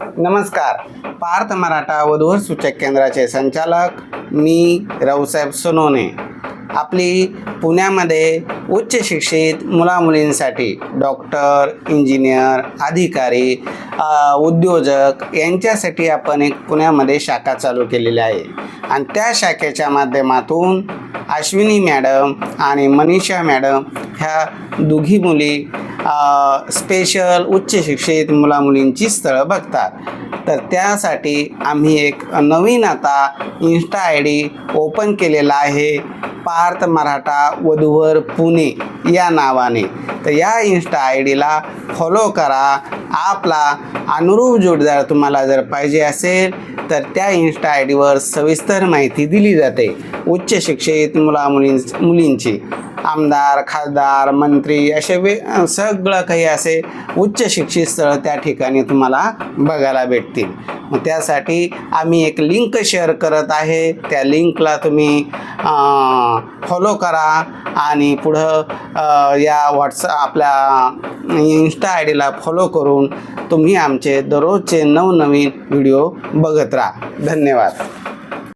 नमस्कार. पार्थ मराठा वधूवर सूचक केंद्राचे संचालक मी रावसाहेब सोनवणे आपली पुण्यामध्ये उच्च शिक्षित मुलामुलींसाठी डॉक्टर इंजिनियर अधिकारी उद्योजक यांच्यासाठी आपण एक पुण्यामध्ये शाखा चालू केलेली आहे. आणि त्या शाखेच्या माध्यमातून अश्विनी मॅडम आणि मनीषा मॅडम ह्या दोघी मुली स्पेशल उच्च शिक्षित मुलामुलींची स्थळं बघतात. तर त्यासाठी आम्ही एक नवीन आता इन्स्टा आय डी ओपन केलेला आहे. पार्थ मराठा वधूवर पुणे या नावाने. तर या इन्स्टा आय डीला फॉलो करा. आपला अनुरूप जोडदार तुम्हाला जर पाहिजे असेल तर त्या इन्स्टा आय डीवर सविस्तर माहिती दिली जाते. उच्च शिक्षित मुला मुलीं मुलींची. आमदार खासदार मंत्री असे वे सगळं काही असे उच्च शिक्षित स्थळं त्या ठिकाणी तुम्हाला बघायला भेटतील. मग त्यासाठी आम्ही एक लिंक शेअर करत आहे. त्या लिंकला तुम्ही फॉलो करा आणि पुढं या व्हॉट्सअप आपल्या इन्स्टा आय डीला फॉलो करून तुम्ही आमचे दररोजचे नवनवीन व्हिडिओ बघत राहा. धन्यवाद.